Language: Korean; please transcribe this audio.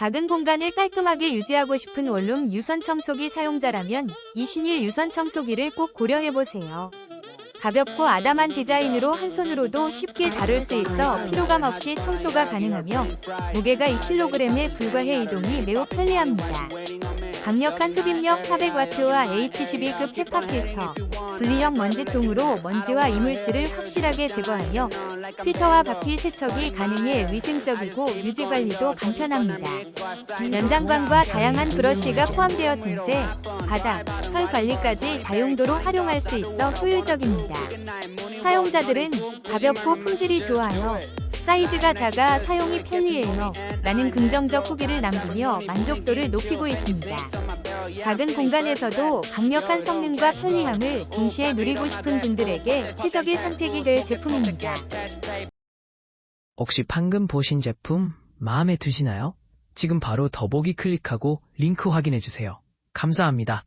작은 공간을 깔끔하게 유지하고 싶은 원룸 유선 청소기 사용자라면 이 신일 유선 청소기를 꼭 고려해보세요. 가볍고 아담한 디자인으로 한 손으로도 쉽게 다룰 수 있어 피로감 없이 청소가 가능하며 무게가 2kg에 불과해 이동이 매우 편리합니다. 강력한 흡입력 400W와 H12급 헤파 필터, 분리형 먼지통으로 먼지와 이물질을 확실하게 제거하며 필터와 바퀴 세척이 가능해 위생적이고 유지관리도 간편합니다. 연장관과 다양한 브러쉬가 포함되어 틈새, 바닥, 털 관리까지 다용도로 활용할 수 있어 효율적입니다. 사용자들은 가볍고 품질이 좋아요. 사이즈가 작아 사용이 편리해요. 라는 긍정적 후기를 남기며 만족도를 높이고 있습니다. 작은 공간에서도 강력한 성능과 편리함을 동시에 누리고 싶은 분들에게 최적의 선택이 될 제품입니다. 혹시 방금 보신 제품 마음에 드시나요? 지금 바로 더보기 클릭하고 링크 확인해주세요. 감사합니다.